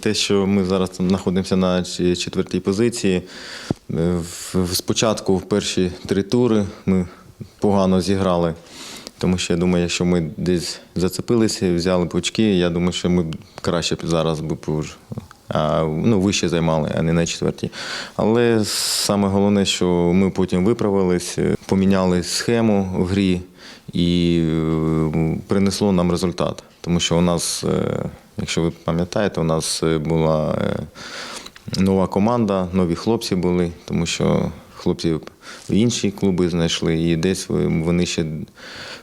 те, що ми зараз знаходимося на четвертій позиції. е, Спочатку в перші три тури ми погано зіграли. Тому що я думаю, якщо ми десь зацепилися, взяли очки, я думаю, що ми краще зараз би а, ну, вище займали, а не на четвертій. Але саме головне, що ми потім виправились, е, поміняли схему в грі і е, принесло нам результат. Тому що у нас, якщо ви пам'ятаєте, у нас е, була е, нова команда, нові хлопці були, тому що хлопці в інші клуби знайшли, і десь вони ще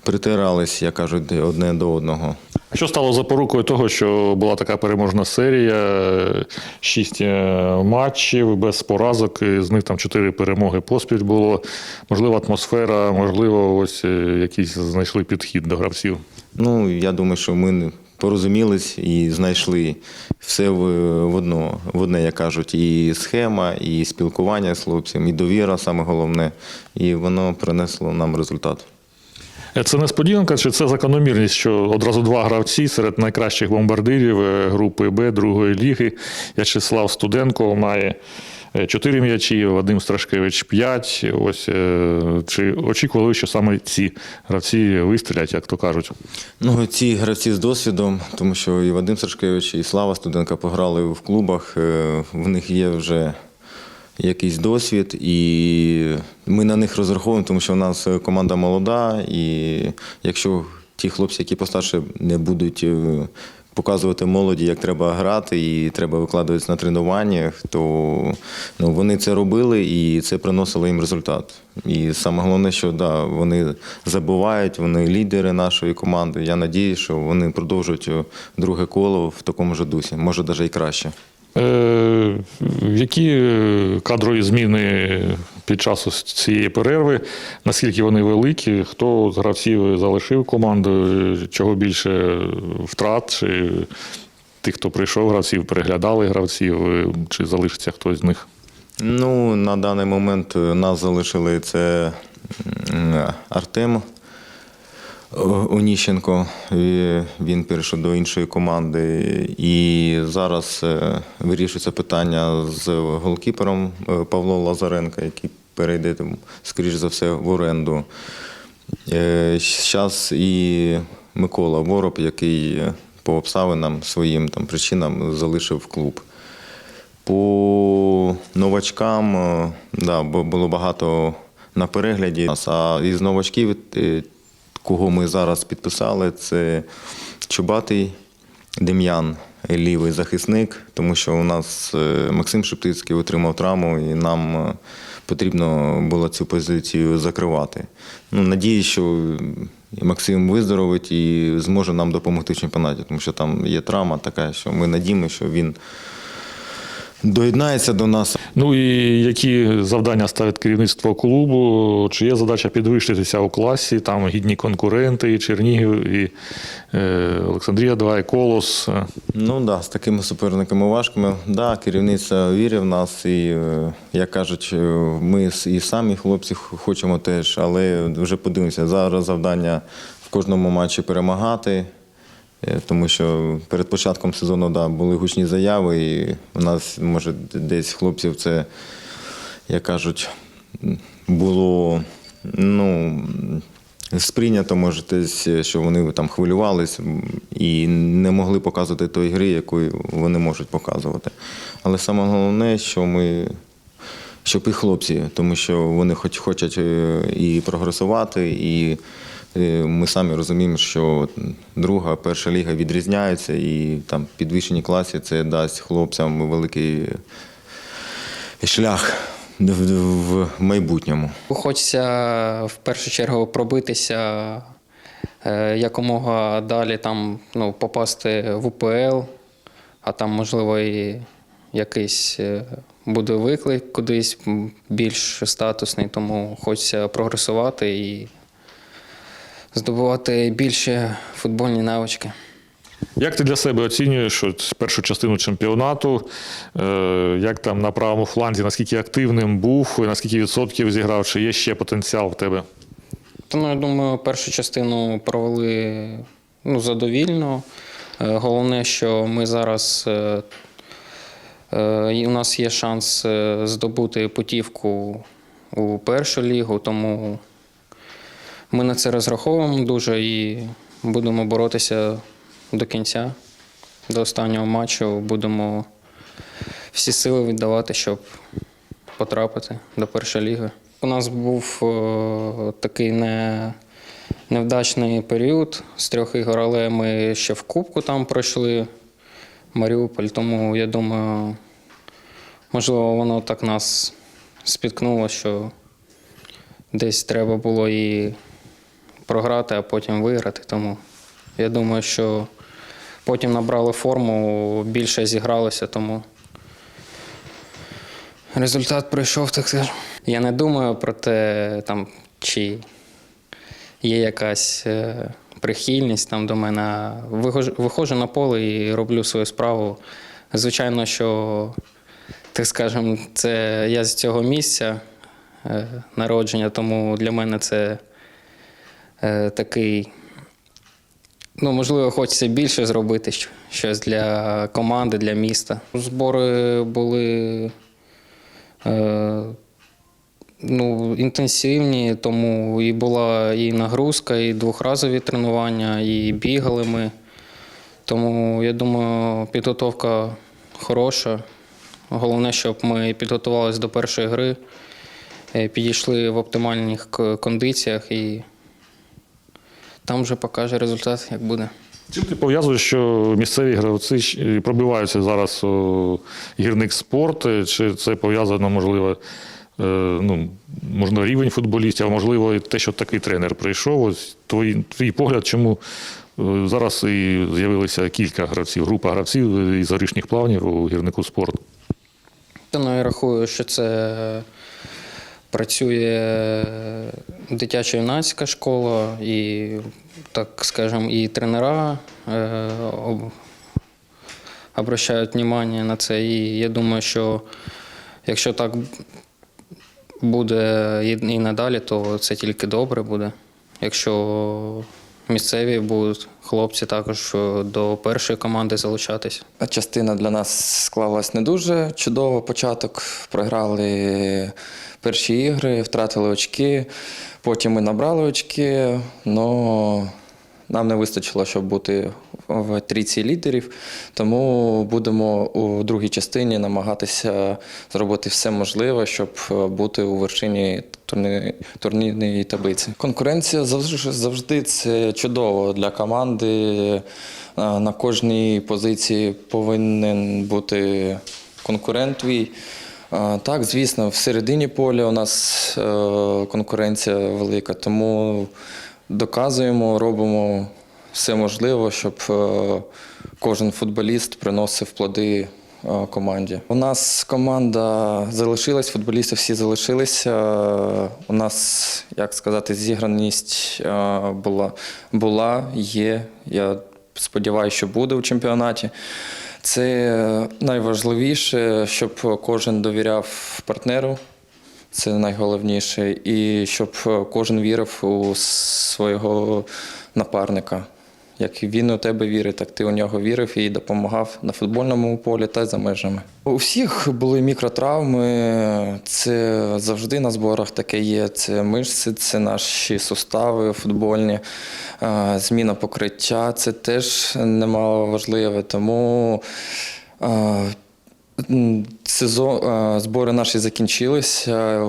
притирались, як кажуть, одне до одного. Що стало запорукою того, що була така переможна серія, шість е, матчів без поразок, з них там чотири перемоги поспіль було. Можливо, атмосфера, можливо, ось якийсь знайшли підхід до гравців. Ну, я думаю, що ми порозумілись і знайшли все в, одно, в одне, як кажуть, і схема, і спілкування з хлопцем, і довіра, саме головне, і воно принесло нам результат. Е, Це несподіванка, чи це закономірність, що одразу два гравці серед найкращих бомбардирів е, групи Б другої ліги. В'ячеслав Студенко має чотири м'ячі, Вадим Страшкевич п'ять. Ось е, чи очікували, що саме ці гравці вистрілять, як то кажуть? Ну, ці гравці з досвідом, тому що і Вадим Сашкевич, і Слава Студенка пограли в клубах. е, В них є вже якийсь досвід, і ми на них розраховуємо, тому що в нас е, команда молода, і якщо ті хлопці, які постарше, не будуть. Показувати молоді, як треба грати, і треба викладатися на тренуваннях, то ну, вони це робили і це приносило їм результат. І саме головне, що да, вони забувають, вони лідери нашої команди. Я надію, що вони продовжують е, друге коло в такому ж дусі, може навіть і краще. Е, які е, кадрові зміни під час цієї перерви? Наскільки вони великі? Хто з гравців залишив команду? Чого більше втрат? Чи тих, хто прийшов гравців, переглядали гравців, чи залишиться хтось з них? Ну, на даний момент е, нас залишили це Артем Оніщенко. Він перейшов до іншої команди. І зараз е, вирішується питання з голкіпером е, Павло Лазаренко, який перейде, скоріш за все, в оренду. Зараз і Микола Вороб, який е, по обставинам своїм там, причинам залишив клуб. По новачкам е, да, було багато на перегляді. А із новачків, е, кого ми зараз підписали, це Чубатий Дем'ян, лівий захисник, тому що у нас е, Максим Шептицький отримав травму, і нам е, потрібно було цю позицію закривати. Ну, надіюсь, що Максим виздоровить і зможе нам допомогти в чемпіонаті, тому що там є травма така, що ми надіємося, що він доєднається до нас. Ну і які завдання ставить керівництво клубу? Чи є задача підвищитися у класі? Там гідні конкуренти, і Чернігів, і е, Олександрія 2, і Колос. Ну да, з такими суперниками важкими. Да, керівництво вірить в нас, і е, як кажуть, е, ми і самі хлопці хочемо теж, але вже подивимося. Зараз завдання в кожному матчі перемагати. Е, Тому що перед початком сезону да, були гучні заяви, і у нас, може, десь хлопців це, як кажуть, було ну, сприйнято, може, десь, що вони там хвилювались і не могли показувати тої гри, якої вони можуть показувати. Але саме головне, що ми. Щоб і хлопці, тому що вони хоч хочуть е, і прогресувати, і ми самі розуміємо, що друга, перша ліга відрізняються, і там підвищені класи це дасть хлопцям великий шлях в- майбутньому. Хочеться в першу чергу пробитися е, якомога далі, там, ну, попасти в УПЛ, а там, можливо, і якийсь е, буде виклик кудись більш статусний, тому хочеться прогресувати і здобувати більше футбольні навички. Як ти для себе оцінюєш от першу частину чемпіонату? Е, Як там на правому фланзі, наскільки активним був, наскільки відсотків зіграв, чи є ще потенціал в тебе? Та, ну, я думаю, першу частину провели ну, задовільно. Е, Головне, що ми зараз е, у нас є шанс здобути путівку у першу лігу, тому ми на це розраховуємо дуже і будемо боротися до кінця, до останнього матчу. Будемо всі сили віддавати, щоб потрапити до першої ліги. У нас був е, такий не, невдачний період з трьох ігор, але ми ще в Кубку там пройшли Маріуполь, тому я думаю, можливо, воно так нас спіткнуло, що десь треба було і програти, а потім виграти. Тому я думаю, що потім набрали форму, більше зігралося, тому результат прийшов, так скажемо. Я не думаю про те, там, чи є якась е, прихильність там до мене. Виходжу, на поле і роблю свою справу. Звичайно, що, так скажемо, це я з цього місця е, народження, тому для мене це такий. Ну, можливо, хочеться більше зробити щось для команди, для міста. Збори були е, ну, інтенсивні, тому і була і нагрузка, і двохразові тренування, і бігали ми. Тому я думаю, підготовка хороша. Головне, щоб ми підготувалися до першої гри, е, підійшли в оптимальних кондиціях і там вже покаже результат, як буде. Чим ти пов'язуєш, що місцеві гравці пробиваються зараз у гірник спорт? Чи це пов'язано, можливо, е, ну, можливо, рівень футболістів, а можливо, і те, що такий тренер прийшов? Ось твій, твій погляд, чому е, зараз і з'явилося кілька гравців, група гравців із горішніх плавнів у гірнику спорт? Та ну, я рахую, що це працює дитяча юнацька школа, і, так скажемо, і тренера е, об- обращають увагу на це. І я думаю, що якщо так буде і надалі, то це тільки добре буде. Якщо місцеві будуть хлопці також е, до першої команди залучатись. Частина для нас склалась не дуже чудово. Початок програли перші ігри, втратили очки. Потім ми набрали очки, але нам не вистачило, щоб бути в трійці лідерів. Тому будемо у другій частині намагатися зробити все можливе, щоб бути у вершині турні- турнірної таблиці. Конкуренція завжди, завжди це чудово для команди. На кожній позиції повинен бути конкурент твій. Так, звісно, в середині поля у нас е, конкуренція велика, тому доказуємо, робимо все можливе, щоб е, кожен футболіст приносив плоди е, команді. У нас команда залишилась, футболісти всі залишилися. У нас, як сказати, зіграність е, була, була є. Я сподіваюся, що буде у чемпіонаті. Це найважливіше, щоб кожен довіряв партнеру. Це найголовніше. І щоб кожен вірив у свого напарника. Як він у тебе вірить, так ти у нього вірив і допомагав на футбольному полі та за межами. У всіх були мікротравми. Це завжди на зборах таке є. Це мишці, це наші сустави футбольні, е, зміна покриття. Це теж немало важливе. Тому е, Сезон, е, збори наші закінчилися.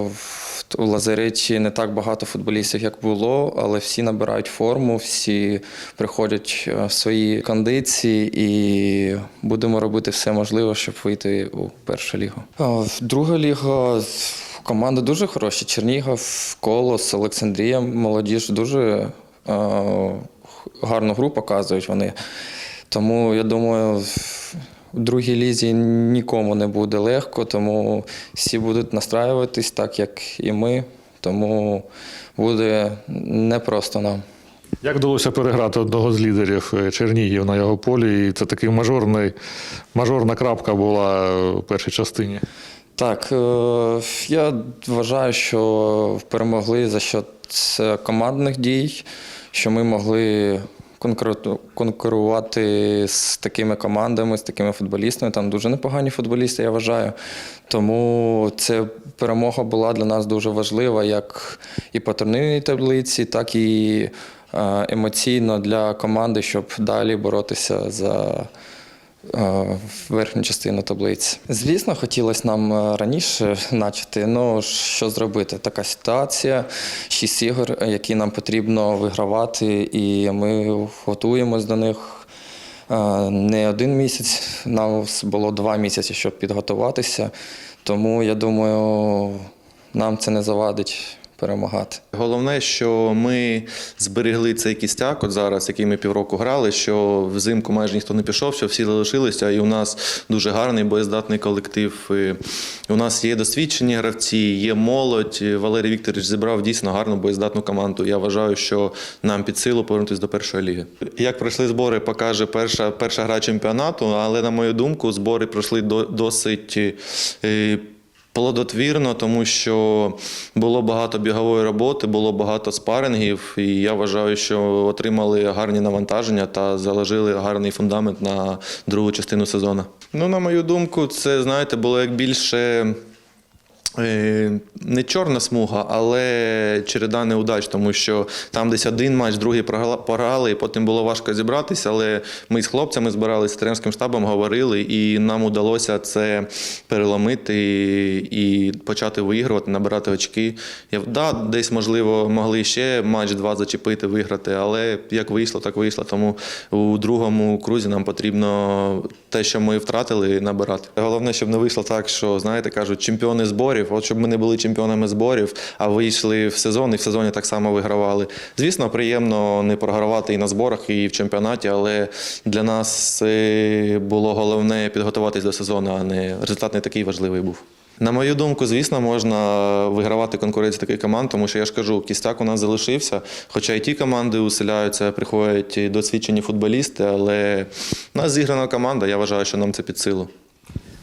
У лазареті не так багато футболістів, як було, але всі набирають форму, всі приходять е, в свої кондиції і будемо робити все можливе, щоб вийти у першу лігу. Друга ліга команди дуже хороші. Чернігов, Колос, Олександрія, молодіж дуже е, гарну гру показують вони. Тому я думаю, в другій лізі нікому не буде легко, тому всі будуть настраюватись так, як і ми. Тому буде непросто нам. Як вдалося переграти одного з лідерів е, Чернігів на його полі? І це такий мажорний, мажорна крапка була в першій частині. Так, е, я вважаю, що перемогли за счет е, командних дій, що ми могли конкурувати з такими командами, з такими футболістами. Там дуже непогані футболісти, я вважаю. Тому ця перемога була для нас дуже важлива, як і по турнірній таблиці, так і е, емоційно для команди, щоб далі боротися за верхню частину таблиці. Звісно, хотілося нам е, раніше начати. Ну що зробити? Така ситуація, шість ігор, е, які нам потрібно вигравати, і ми готуємось до них. е, Не один місяць, нам було два місяці, щоб підготуватися. Тому я думаю, нам це не завадить перемагати. Головне, що ми зберегли цей кістяк, от зараз, який ми півроку грали, що взимку майже ніхто не пішов, що всі залишилися, і у нас дуже гарний боєздатний колектив. І у нас є досвідчені гравці, є молодь. Валерій Вікторович зібрав дійсно гарну боєздатну команду. Я вважаю, що нам під силу повернутися до першої ліги. Як пройшли збори, покаже перша, перша гра чемпіонату, але на мою думку, збори пройшли до, досить. Плодотвірно, тому що було багато бігової роботи, було багато спарингів, і я вважаю, що отримали гарні навантаження та заложили гарний фундамент на другу частину сезону. Ну, на мою думку, це знаєте, було як більше. Е, Не чорна смуга, але череда неудач, тому що там десь один матч, другий програли, і потім було важко зібратися. Але ми з хлопцями збиралися з тренерським штабом, говорили, і нам удалося це переломити і почати виігрувати, набирати очки. Я, да, десь, можливо, могли ще матч-два зачепити, виграти, але як вийшло, так вийшло. Тому у другому крузі нам потрібно те, що ми втратили, набирати. Головне, щоб не вийшло так, що знаєте, кажуть, чемпіони зборів. От щоб ми не були чемпіонами зборів, а вийшли в сезон і в сезоні так само вигравали. Звісно, приємно не програвати і на зборах, і в чемпіонаті, але для нас е, було головне підготуватись до сезону, а не результат не такий важливий був. На мою думку, звісно, можна вигравати конкуренцію таких команд, тому що я ж кажу, кістяк у нас залишився. Хоча і ті команди усиляються, приходять досвідчені футболісти, але у нас зіграна команда, я вважаю, що нам це під силу.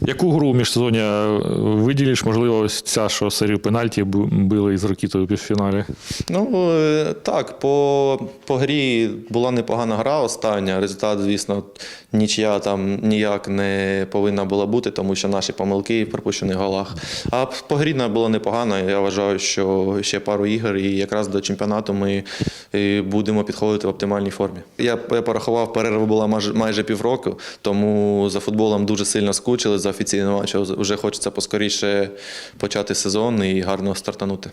Яку гру в міжсезоння е, виділиш? Можливо, ось ця, що серію пенальті били із Рокітою у півфіналі. Ну е, так, по, по грі була непогана гра остання. Результат, звісно, нічия там ніяк не повинна була бути, тому що наші помилки в пропущених голах. А по грі була непогана. Я вважаю, що ще пару ігор, і якраз до чемпіонату ми е, будемо підходити в оптимальній формі. Я, порахував, перерва була майже півроку, тому за футболом дуже сильно скучили за офіційним матчем. Вже хочеться поскоріше почати сезон і гарно стартанути.